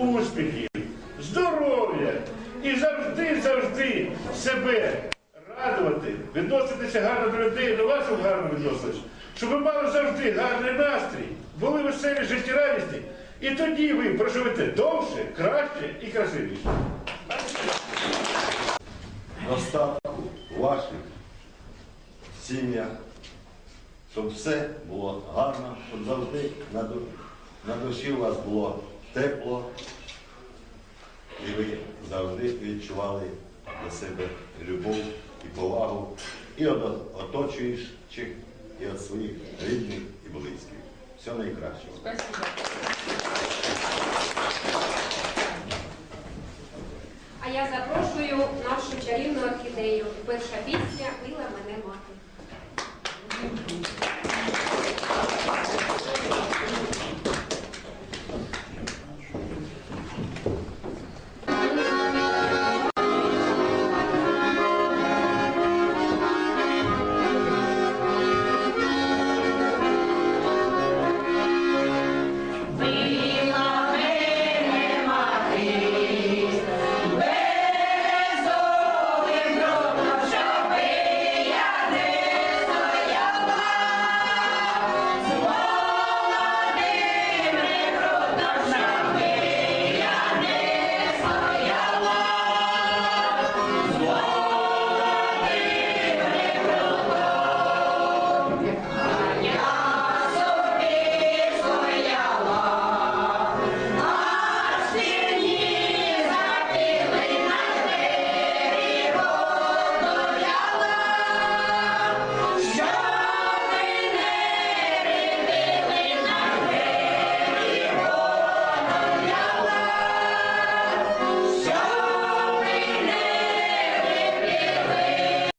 успіхів, здоров'я і завжди, завжди себе радувати, відноситися гарно до людей, до вас гарно відноситися, щоб ви мали завжди гарний настрій, були веселі, життєрадісні, і тоді ви проживете довше, краще і красивіше. достатку ваших сім'ях, щоб все було гарно, щоб завжди на душі у вас було тепло, і ви завжди відчували до себе любов і повагу і від оточуючих, і від своїх рідних і близьких. Всього найкращого. А я запрошую нашу чарівну орхідею. Перша пісня